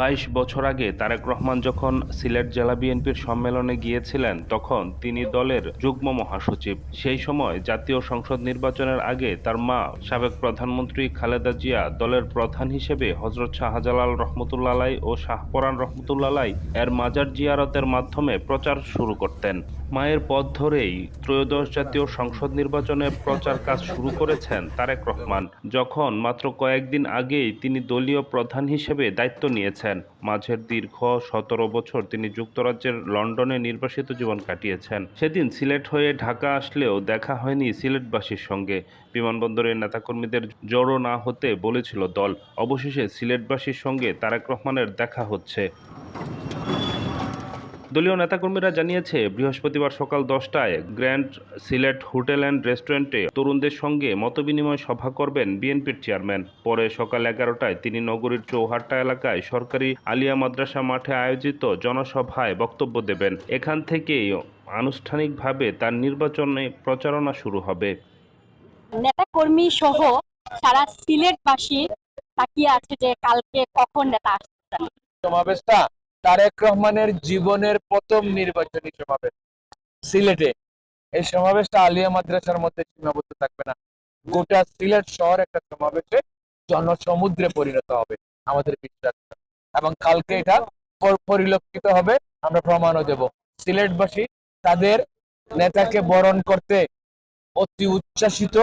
বাইশ বছর আগে তারেক রহমান যখন সিলেট জেলা বিএনপির সম্মেলনে গিয়েছিলেন, তখন তিনি দলের যুগ্ম মহাসচিব। সেই সময় জাতীয় সংসদ নির্বাচনের আগে তার মা, সাবেক প্রধানমন্ত্রী খালেদা জিয়া, দলের প্রধান হিসেবে হজরত শাহজালাল রহমতুল্লাহ আলাই ও শাহপরান রহমতুল্লাহ আলাই এর মাজার জিয়ারতের মাধ্যমে প্রচার শুরু করতেন। মায়ের পথ ধরেই ত্রয়োদশ জাতীয় সংসদ নির্বাচনে প্রচার কাজ শুরু করেছেন তারেক রহমান, যখন মাত্র কয়েকদিন আগেই তিনি দলীয় প্রধান হিসেবে দায়িত্ব নিয়েছেন। মাঝের দীর্ঘ সতেরো বছর তিনি যুক্তরাজ্যের লন্ডনে নির্বাসিত জীবন কাটিয়েছেন। সেদিন সিলেট হয়ে ঢাকা আসলেও দেখা হয়নি সিলেটবাসীর সঙ্গে। বিমানবন্দরের নেতাকর্মীদের জড়ো না হতে বলেছিল দল। অবশেষে সিলেটবাসীর সঙ্গে তারেক রহমানের দেখা হচ্ছে। দলীয় নেতাকর্মীরা জানিয়েছে বৃহস্পতিবার সকাল দশটায় গ্র্যান্ড সিলেট হোটেল অ্যান্ড রেস্টুরেন্টে তরুণদের সঙ্গে মতবিনিময় সভা করবেন বিএনপির চেয়ারম্যান। পরে সকাল এগারোটায় তিনি নগরীর চৌহাট্টা এলাকায় সরকারি আলিয়া মাদ্রাসা মাঠে আয়োজিত জনসভায় বক্তব্য দেবেন। এখান থেকেই আনুষ্ঠানিকভাবে তার নির্বাচনে প্রচারণা শুরু হবে। নেতাকর্মী সহ সারা সিলেটবাসী তাকিয়ে আছে যে কালকে কখন নেতা আসছেন সমাবেশটা তারেক রহমানের জীবনের প্রথম নির্বাচনী সমাবেশ, সিলেটে। এই সমাবেশটা আলিয়া মাদ্রাসার মধ্যে সীমাবদ্ধ থাকবে না। গোটা সিলেট শহর একটা সমাবেশে জনসমুদ্রে পরিণত হবে, আমাদের বিশ্বাস। এবং কালকে এটা পরিলক্ষিত হবে, আমরা প্রমাণও দেব। সিলেটবাসী তাদের নেতাকে বরণ করতে অতি উচ্ছ্বাসিত